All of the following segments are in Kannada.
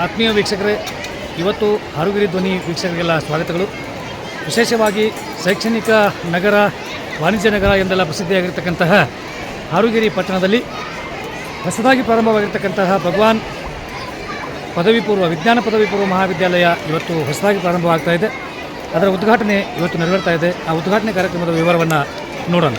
ಆತ್ಮೀಯ ವೀಕ್ಷಕರೇ, ಇವತ್ತು ಹರುಗಿರಿ ಧ್ವನಿ ವೀಕ್ಷಕರಿಗೆಲ್ಲ ಸ್ವಾಗತಗಳು. ವಿಶೇಷವಾಗಿ ಶೈಕ್ಷಣಿಕ ನಗರ, ವಾಣಿಜ್ಯ ನಗರ ಎಂದೆಲ್ಲ ಪ್ರಸಿದ್ಧಿಯಾಗಿರ್ತಕ್ಕಂತಹ ಹರುಗಿರಿ ಪಟ್ಟಣದಲ್ಲಿ ಹೊಸದಾಗಿ ಪ್ರಾರಂಭವಾಗಿರ್ತಕ್ಕಂತಹ ಭಗವಾನ್ ಪದವಿ ಪೂರ್ವ ವಿಜ್ಞಾನ ಪದವಿ ಪೂರ್ವ ಮಹಾವಿದ್ಯಾಲಯ ಇವತ್ತು ಹೊಸದಾಗಿ ಪ್ರಾರಂಭವಾಗ್ತಾ ಇದೆ. ಅದರ ಉದ್ಘಾಟನೆ ಇವತ್ತು ನೆರವೇರ್ತಾ ಇದೆ. ಆ ಉದ್ಘಾಟನೆ ಕಾರ್ಯಕ್ರಮದ ವಿವರವನ್ನು ನೋಡೋಣ.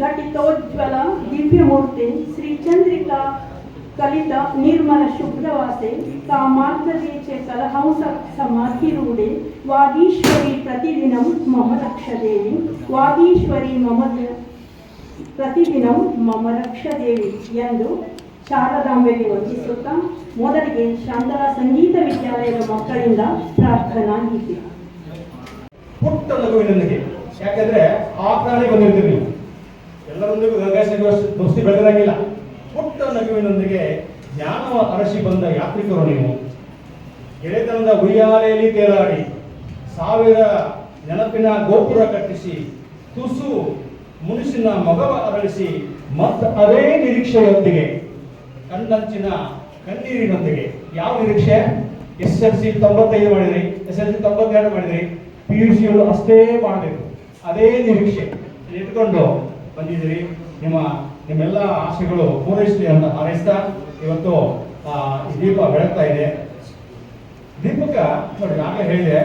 ఘటితోజ్వల దివ్యమూర్తి శ్రీచంద్రిక కలిత నిర్మల శుభ్రవాసే కామాగ్రదేచే కలహంస సమాధిరూఢే వాగీశ్వరి ప్రతిదినం మమ రక్షదేవి వాగీశ్వరి మమ ಪ್ರತಿದಿನವೂ ಮಮ ರಕ್ಷದೇವಿ ಎಂದು ಶಾರದಾಂಬೆಗೆ ವಂದಿಸುತ್ತಾ ಮೊದಲಿಗೆ ಶಾಂತರ ಸಂಗೀತ ವಿದ್ಯಾಲಯದ ಮಕ್ಕಳಿಂದ ಪ್ರಾರ್ಥನಾ ಗೀತೆ ಪುಟ್ಟ ನನಗೆ ಯಾಕಂದ್ರೆ ಆ ಪ್ರಾಣಿ ಬಂದಿರ್ತೀವಿ ನೀವು ಗಂಗಾ ಗಂಗಾಸಿ ದೋಸ್ತಿ ಬೆಳೆದಿರಂಗಿಲ್ಲ. ಪುಟ್ಟ ನಗುವಿನೊಂದಿಗೆ ಜ್ಞಾನವ ಅರಸಿ ಬಂದ ಯಾತ್ರಿಕರು ನೀವು. ಗೆಳೆತನದ ಉಯ್ಯಾಲೆಯಲ್ಲಿ ತೇಲಾಡಿ ಸಾವಿರ ನೆನಪಿನ ಗೋಪುರ ಕಟ್ಟಿಸಿ, ತುಸು ಮುನಿಸಿನ ಮಗವ ಅರಳಿಸಿ ಮತ್ತ ಅದೇ ನಿರೀಕ್ಷೆಯೊಂದಿಗೆ, ಕಣ್ಣಂಚಿನ ಕಣ್ಣೀರಿನೊಂದಿಗೆ. ಯಾವ ನಿರೀಕ್ಷೆ? ಎಸ್ ಎಲ್ ಸಿ ತೊಂಬತ್ತೈದು ಮಾಡಿದ್ರಿ, ಎಸ್ ಎಲ್ ಸಿ ತೊಂಬತ್ತೆರಡು ಮಾಡಿದ್ರಿ, ಪಿ ಯು ಸಿ ಅಷ್ಟೇ ಮಾಡಬೇಕು. ಅದೇ ನಿರೀಕ್ಷೆ. ಇಟ್ಕೊಂಡು ಬಂದಿದ್ದೀರಿ. ನಿಮ್ಮ, ನಿಮ್ಮೆಲ್ಲ ಆಸೆಗಳು ಪೂರೈಸಲಿ ಅಂತ ಹಾರೈಸ್ತಾ ಇವತ್ತು ದೀಪ ಬೆಳಗ್ತಾ ಇದೆ. ದೀಪಕ, ನೋಡಿ, ನಾನೇ ಹೇಳಿದೆ.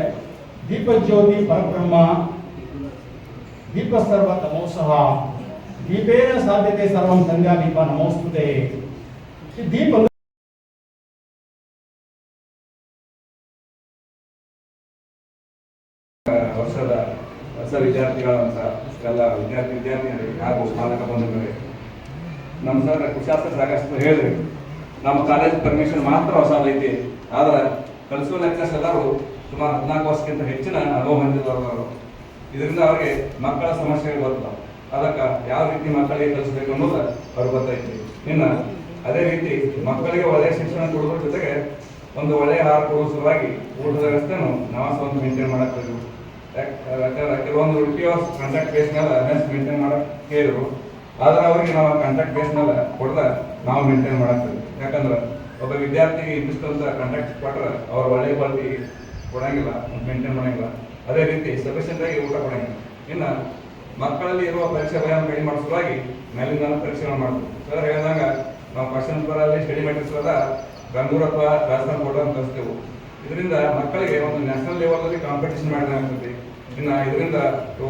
ದೀಪ ಜ್ಯೋತಿ ಪರಬ್ರಹ್ಮ ದೀಪ ಸರ್ವ ತಮೋಸಹ, ದೀಪೇನ ಸಾಧ್ಯತೆ ಸರ್ವಂ ಸಂಧ್ಯಾ ದೀಪ ನಮೋಸ್ತುತೆ. ದೀಪ ವರ್ಷದ ಹೊಸ ವಿದ್ಯಾರ್ಥಿಗಳಂತ ಎಲ್ಲ ವಿದ್ಯಾರ್ಥಿ ವಿದ್ಯಾರ್ಥಿಗಳಿಗೆ ಹಾಗೂ ಪಾಲಕ ಬಂಧುಗಳಿಗೆ ನಮ್ಮ ಸರ್ ಕುಶಾಸ್ತ್ರ ಸಾಕಷ್ಟು ಹೇಳಿದ್ರಿ. ನಮ್ಮ ಕಾಲೇಜ್ ಪರ್ಮಿಷನ್ ಮಾತ್ರ ಹೊಸದೈತಿ ಆದ್ರೆ ಕಲಿಸುವ ಲೆಕ್ಚರ್ಸ್ ಎಲ್ಲರೂ ಸುಮಾರು ಹದಿನಾಲ್ಕು ವರ್ಷಕ್ಕಿಂತ ಹೆಚ್ಚಿನ ಅನುಭವ ಹೊಂದಿದವರು ಇದರಿಂದ ಅವರಿಗೆ ಮಕ್ಕಳ ಸಮಸ್ಯೆಗಳು ಬರ್ತವೆ ಅದಕ್ಕೆ ಯಾವ ರೀತಿ ಮಕ್ಕಳಿಗೆ ಕಲಿಸಬೇಕು ಅನ್ನೋದು ಅವ್ರಿಗೆ ಗೊತ್ತೈತಿ ಇನ್ನು ಅದೇ ರೀತಿ ಮಕ್ಕಳಿಗೆ ಒಳ್ಳೆಯ ಶಿಕ್ಷಣ ಕೊಡೋದ್ರ ಜೊತೆಗೆ ಒಂದು ಒಳ್ಳೆಯ ಆಹಾರ ಕೊಡುವ ಸಲುವಾಗಿ ಊಟದ ವ್ಯವಸ್ಥೆನೂ ನಾವು ಸ್ವಂತ ಮೇಂಟೈನ್ ಮಾಡಬೇಕು ಯಾಕಂದ್ರೆ ಕೆಲವೊಂದು ಉಡುಪಿ ಅವ್ರ ಕಾಂಟ್ಯಾಕ್ಟ್ ಬೇಸ್ ಮೇಲೆ ಮೆಸ್ ಮೇಂಟೈನ್ ಮಾಡೋಕೆ ಹೇಳಿದ್ರು. ಆದ್ರೆ ಅವ್ರಿಗೆ ನಾವು ಕಾಂಟ್ಯಾಕ್ಟ್ ಬೇಸ್ ಮೇಲೆ ಕೊಡ್ದ ನಾವು ಮೇಂಟೈನ್ ಮಾಡಕ್ತೀವಿ. ಯಾಕಂದ್ರೆ ಒಬ್ಬ ವಿದ್ಯಾರ್ಥಿಗೆ ಇಂತಿಷ್ಟು ಅಂತ ಕಾಂಟ್ಯಾಕ್ಟ್ ಕೊಟ್ರೆ ಅವ್ರು ಒಳ್ಳೆ ಕ್ವಾಲಿಟಿ ಕೊಡಂಗಿಲ್ಲ ಮೇಂಟೈನ್ ಮಾಡಂಗಿಲ್ಲ. ಅದೇ ರೀತಿ ಸಫಿಷಿಯಂಟ್ ಆಗಿ ಊಟ ಕೊಡಂಗಿಲ್ಲ. ಇನ್ನು ಮಕ್ಕಳಲ್ಲಿ ಇರುವ ಪರೀಕ್ಷೆ ಭಯ ಕಡಿಮೆ ಮಾಡೋ ಸಲುವಾಗಿ ಮೇಲಿಂದ ಪರೀಕ್ಷೆಗಳು ಮಾಡ್ತೀವಿ. ಸರ್ ಹೇಳ್ದಂಗ ನಾವು ಕ್ವಶನ್ ಪೇಪರಲ್ಲಿ ಸ್ಟಡಿ ಮೆಟೀರಿಯಲ್ಸ್ ಎಲ್ಲ ಬೆಂಗಳೂರು ರಾಜಸ್ಥಾನ ಬೋರ್ಡ್ ಕಲಿಸ್ತೇವೆ ಇದರಿಂದ ಮಕ್ಕಳಿಗೆ ಒಂದು ನ್ಯಾಷನಲ್ ಲೆವೆಲಲ್ಲಿ ಕಾಂಪಿಟೇಷನ್ ಮಾಡಿದಂಗೆ ಆಗ್ತದೆ. ಇನ್ನು ಇದರಿಂದ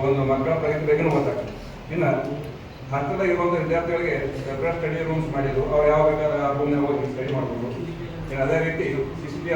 ಒಂದು ಮಕ್ಕಳ ಪ್ರಗತಿ ಬಗ್ಗೆನೂ ಗೊತ್ತಾಗ್ತದೆ ಇನ್ನು ಹತ್ತಿರದ ಇರುವಂಥ ವಿದ್ಯಾರ್ಥಿಗಳಿಗೆ ಸೆಪ್ರೇಟ್ ಸ್ಟಡಿ ರೂಮ್ಸ್ ಮಾಡಿದ್ರು ಅವ್ರು ಯಾವ ಬೇಕಾದ್ರೆ ಆ ರೂಮ್ನಾಗ ಹೋಗಿ ಸ್ಟಡಿ ಮಾಡ್ಬೋದು. ಇನ್ನು ಅದೇ ರೀತಿ ಸಿ ಸಿ ಟಿ